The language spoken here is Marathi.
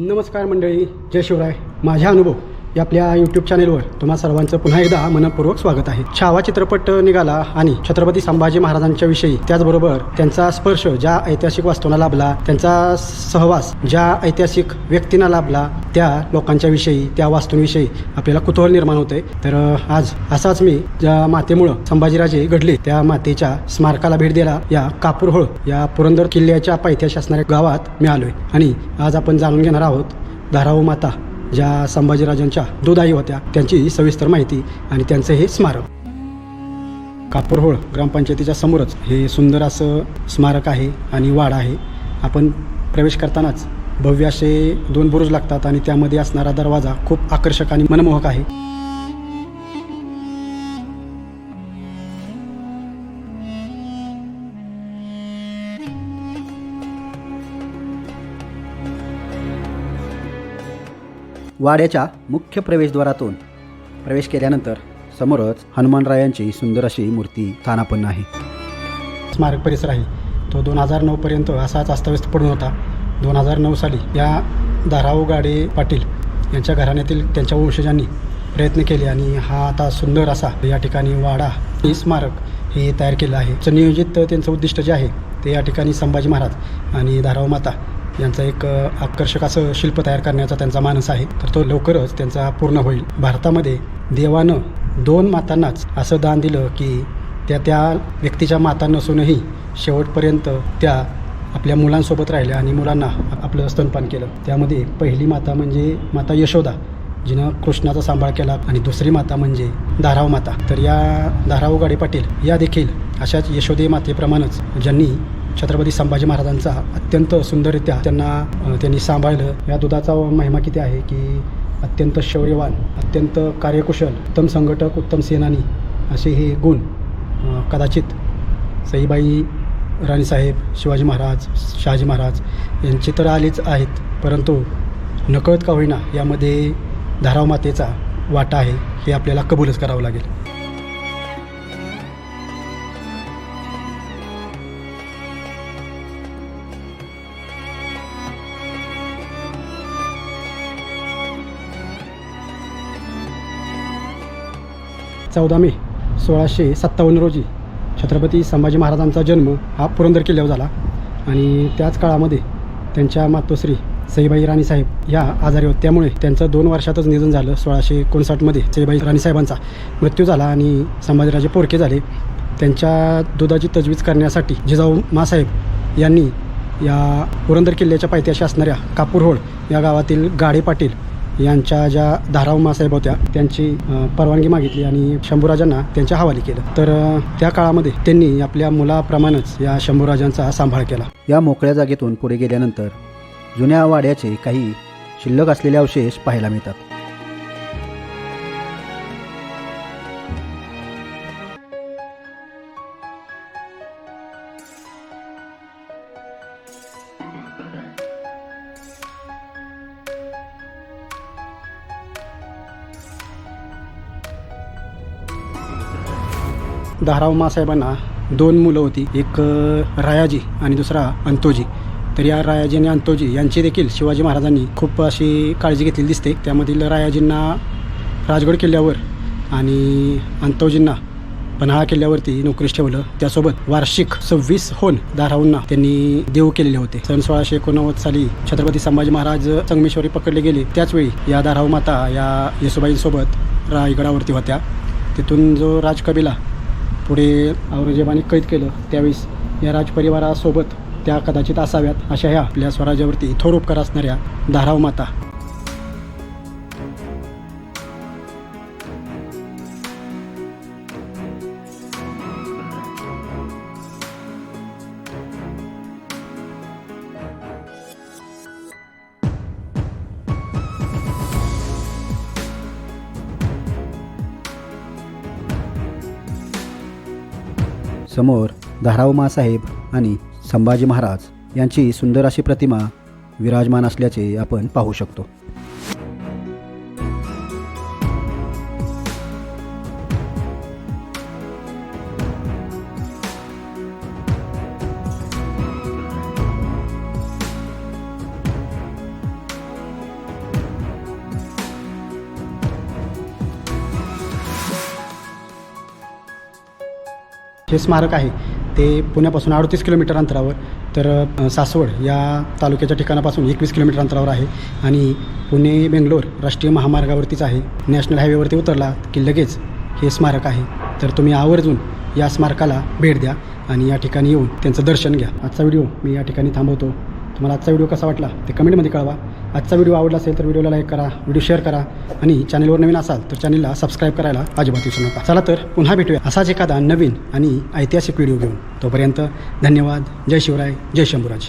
नमस्कार मंडळी जय शिवराय. माझा अनुभव. या आपल्या यूट्यूब चॅनेलवर तुम्हा सर्वांचं पुन्हा एकदा मनपूर्वक स्वागत आहे. छावा चित्रपट निघाला आणि छत्रपती संभाजी महाराजांच्या विषयी त्याचबरोबर त्यांचा स्पर्श ज्या ऐतिहासिक वास्तूंना लाभला त्यांचा सहवास ज्या ऐतिहासिक व्यक्तींना लाभला त्या लोकांच्या विषयी त्या वास्तूंविषयी आपल्याला कुतूहल निर्माण होते. तर आज असाच मी ज्या मातेमुळं संभाजीराजे घडले त्या मातेच्या स्मारकाला भेट द्यायला या कापूरहोळ या पुरंदर किल्ल्याच्या पायथ्याशी असणाऱ्या गावात मी आलोय. आणि आज आपण जाणून घेणार आहोत धाराऊ माता. ज्या संभाजीराजांच्या दुधाई होत्या त्यांची सविस्तर माहिती आणि त्यांचं हे स्मारक. कापूरहोळ ग्रामपंचायतीच्या समोरच हे सुंदर असं स्मारक आहे आणि वाड आहे. आपण प्रवेश करतानाच भव्य असे दोन बुरुज लागतात आणि त्यामध्ये असणारा दरवाजा खूप आकर्षक आणि मनमोहक आहे. वाड्याच्या मुख्य प्रवेशद्वारातून प्रवेश केल्यानंतर समोरच हनुमानरायांची सुंदर अशी मूर्ती स्थानापन्न आहे. स्मारक परिसर आहे. तो दोन हजार नऊपर्यंत असाच अस्तव्यस्त पडून होता. दोन हजार नऊ साली या धाराऊ गाडे पाटील यांच्या घराण्यातील त्यांच्या वंशजांनी प्रयत्न केले आणि हा आता सुंदर असा या ठिकाणी वाडा हे स्मारक हे तयार केलं आहे. चं नियोजित त्यांचं उद्दिष्ट जे आहे ते या ठिकाणी संभाजी महाराज आणि धाराऊ माता यांचं एक आकर्षक असं शिल्प तयार करण्याचा त्यांचा मानस आहे. तर तो लवकरच त्यांचा पूर्ण होईल. भारतामध्ये देवानं दोन मातांनाच असं दान दिलं की त्या त्या व्यक्तीच्या माता नसूनही शेवटपर्यंत त्या आपल्या मुलांसोबत राहिल्या आणि मुलांना आपलं स्तनपान केलं. त्यामध्ये पहिली माता म्हणजे माता यशोदा जिनं कृष्णाचा सांभाळ केला आणि दुसरी माता म्हणजे धाराव माता. तर या धाराव गाडे पाटील या देखील अशाच यशोदे मातेप्रमाणेच ज्यांनी छत्रपती संभाजी महाराजांचा अत्यंत सुंदररित्या त्यांना त्यांनी सांभाळलं. या दुधाचा महिमा किती आहे की अत्यंत शौर्यवान अत्यंत कार्यकुशल उत्तम संघटक उत्तम सेनानी असे हे गुण कदाचित सईबाई राणीसाहेब शिवाजी महाराज शहाजी महाराज यांची तर आलीच आहेत. परंतु नकळत का होईना यामध्ये धाराव मातेचा वाटा आहे हे आपल्याला कबूलच करावं लागेल. चौदा मे सोळाशे सत्तावन्न रोजी छत्रपती संभाजी महाराजांचा जन्म हा पुरंदर किल्ल्यावर झाला. आणि त्याच काळामध्ये त्यांच्या मातोश्री सईबाई राणीसाहेब ह्या आजारी होत. त्यामुळे त्यांचं दोन वर्षातच निधन झालं. सोळाशे एकोणसाठमध्ये सईबाई राणीसाहेबांचा मृत्यू झाला आणि संभाजीराजे पोरके झाले. त्यांच्या दुधाची तजवीज करण्यासाठी जिजाऊ मासाहेब यांनी या पुरंदर किल्ल्याच्या पायथ्याशी असणाऱ्या कापूरहोळ या गावातील गाडे पाटील यांच्या ज्या धाराव मासाहेब होत्या त्यांची परवानगी मागितली आणि शंभूराजांना त्यांच्या हवाली केलं. तर त्या काळामध्ये त्यांनी आपल्या मुलाप्रमाणेच या शंभूराजांचा सांभाळ केला. या मोकळ्या जागेतून पुढे गेल्यानंतर जुन्या वाड्याचे काही शिल्लक असलेले अवशेष पाहायला मिळतात. धाराव मासाहेबांना दोन मुलं होती. एक रायाजी आणि दुसरा अंतोजी. तर या रायाजी आणि अंतोजी यांची देखील शिवाजी महाराजांनी खूप अशी काळजी घेतलेली दिसते. त्यामधील रायाजींना राजगड किल्ल्यावर आणि अंतोजींना पन्हाळा किल्ल्यावरती नोकरीस ठेवलं. त्यासोबत वार्षिक सव्वीस होन धाराऊंना त्यांनी देऊ केलेले होते. सन सोळाशे एकोणनव्वद साली छत्रपती संभाजी महाराज संगमेश्वरी पकडले गेले. त्याचवेळी या धाराऊ माता या येसुबाईंसोबत रायगडावरती होत्या. तिथून जो राजकबिला पुढे औरंगजेबाने कैद केलं. त्यावेळेस या राजपरिवारासोबत त्या कदाचित असाव्यात अशा ह्या आपल्या स्वराज्यावरती थोर उपकार असणाऱ्या धाराव माता. समोर धाराव मासाहेब आणि संभाजी महाराज यांची सुंदर अशी प्रतिमा विराजमान असल्याचे आपण पाहू शकतो. हे स्मारक आहे ते पुण्यापासून अडतीस किलोमीटर अंतरावर तर सासवड या तालुक्याच्या ठिकाणापासून एकवीस किलोमीटर अंतरावर आहे आणि पुणे बेंगलोर राष्ट्रीय महामार्गावरतीच आहे. नॅशनल हायवेवरती उतरला की लगेच हे स्मारक आहे. तर तुम्ही आवर्जून या स्मारकाला भेट द्या आणि या ठिकाणी येऊन त्यांचं दर्शन घ्या. आजचा व्हिडिओ मी या ठिकाणी थांबवतो. तुम्हाला आजचा व्हिडिओ कसा वाटला ते कमेंटमध्ये कळवा. आजचा व्हिडिओ आवडला असेल तर व्हिडिओला लाईक करा व्हिडिओ शेअर करा आणि चॅनलवर नवीन असाल तर चॅनलला सबस्क्राईब करायला अजिबात विसरू नका. चला तर पुन्हा भेटूया असाच एखादा नवीन आणि ऐतिहासिक व्हिडिओ घेऊन. तोपर्यंत धन्यवाद. जय शिवराय जय शंभूराज.